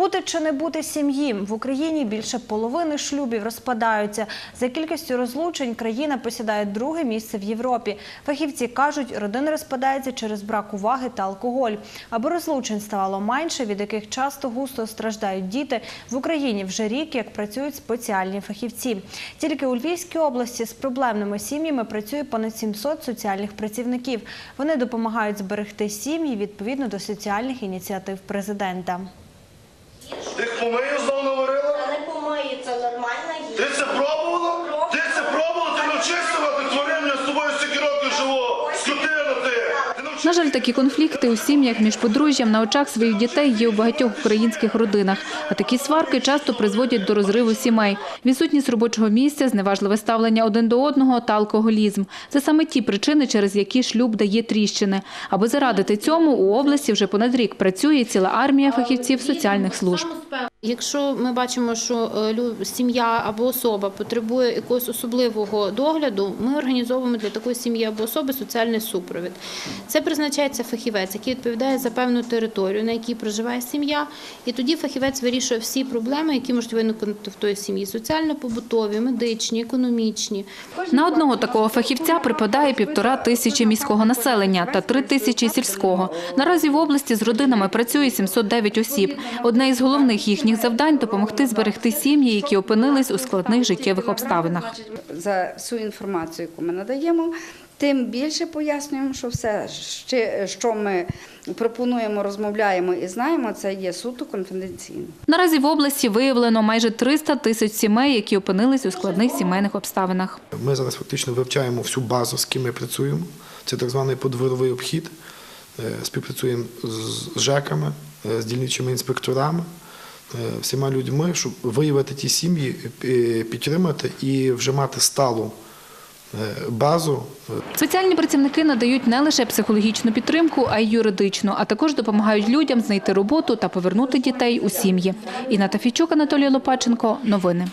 Бути чи не бути сім'ї в Україні більше половини шлюбів розпадаються. За кількістю розлучень країна посідає друге місце в Європі. Фахівці кажуть, родини розпадаються через брак уваги та алкоголь. Аби розлучень ставало менше, від яких часто густо страждають діти, в Україні вже рік як працюють спеціальні фахівці. Тільки у Львівській області з проблемними сім'ями працює понад 700 соціальних працівників. Вони допомагають зберегти сім'ї відповідно до соціальних ініціатив президента. На жаль, такі конфлікти у сім'ях між подружжям на очах своїх дітей є у багатьох українських родинах. А такі сварки часто призводять до розриву сімей. Відсутність робочого місця, зневажливе ставлення один до одного та алкоголізм. Це саме ті причини, через які шлюб дає тріщини. Аби зарадити цьому, у області вже понад рік працює ціла армія фахівців соціальних служб. Якщо ми бачимо, що е, сім'я або особа потребує якогось особливого догляду, ми організовуємо для такої сім'ї або особи соціальний супровід. Це призначається фахівець, який відповідає за певну територію, на якій проживає сім'я, і тоді фахівець вирішує всі проблеми, які можуть виникнути в тої сім'ї: соціально-побутові, медичні, економічні. На одного такого фахівця припадає півтора тисячі міського населення та три тисячі сільського. Наразі в області з родинами працює 709 осіб. Одне із головних їхніх завдань – допомогти зберегти сім'ї, які опинились у складних життєвих обставинах. за всю інформацію, яку ми надаємо, тим більше пояснюємо, що все, що ми пропонуємо, розмовляємо і знаємо, це є суто конфіденційно. Наразі в області виявлено майже 300 тисяч сімей, які опинились у складних сімейних обставинах. Ми зараз фактично вивчаємо всю базу, з ким ми працюємо. Це так званий подворовий обхід. Е, Співпрацюємо з ЖЕКами, е, з дільничими інспекторами, всіма людьми, щоб виявити ті сім'ї, е, підтримати і вже мати сталу е, базу е, Соціальні працівники надають не лише психологічну підтримку, а й юридичну, а також допомагають людям знайти роботу та повернути дітей у сім'ї. Інна Тафійчук, Анатолій Лопаченко. Новини.